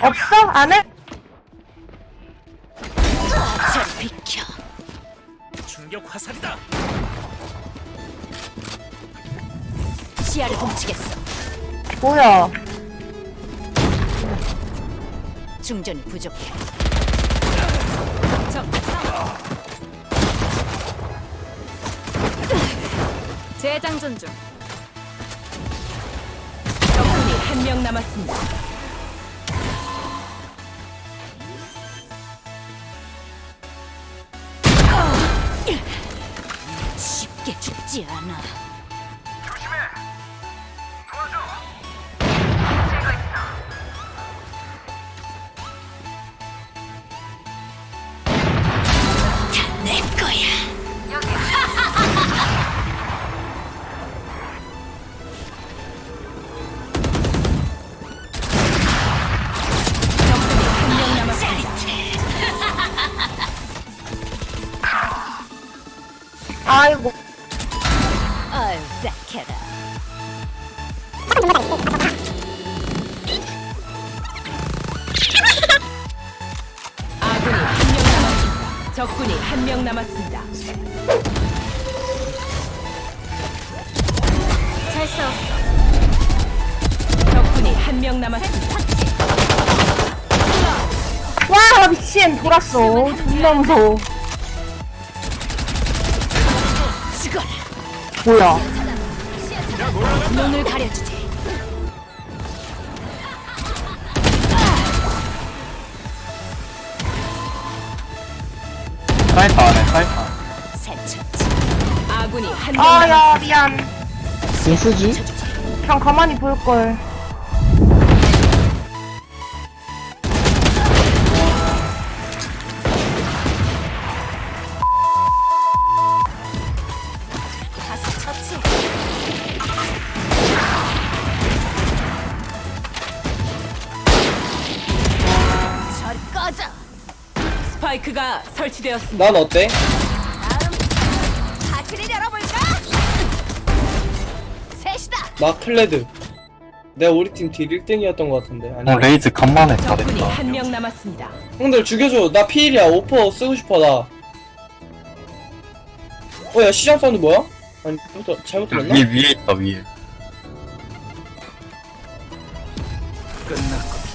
없어? 안 해? 잘 비켜. 충격 화살이다. 시야를 훔치겠어. 뭐야? 중전이 부족해. 적. 재장전 중. 적군이 한 명 남았습니다. 쉽게 죽지 않아. 아이고. 싹해라. 아군이 한 명 남았습니다. 적군이 한 명 남았습니다. 잘 싸웠어. 적군이 한 명 남았습니다. 와, 미친. 돌았어. 존나 무서워. 뭐야? 눈을 가려주지. 사이트 안에 사이트 안 새쳤지. 아군이 한 명 아, 남았습니다. 야, 미안. 싱스지? 그냥 가만히 볼걸. 맞아. 스파이크가 설치되었습니다. 난 어때? 다크를 열어볼까? 셋이다. 나 클레드. 내가 우리 팀 딜 1등이었던 것 같은데. 아니. 어 레이즈 간만에 잘했다 한 명 남았습니다. 형들 죽여줘. 나 피일이야. 오퍼 쓰고 싶어 나. 어 야 시장 사운드 뭐야? 아니 잘못 잘못 그 들었나? 위에 위에 있다 위에 끝났군.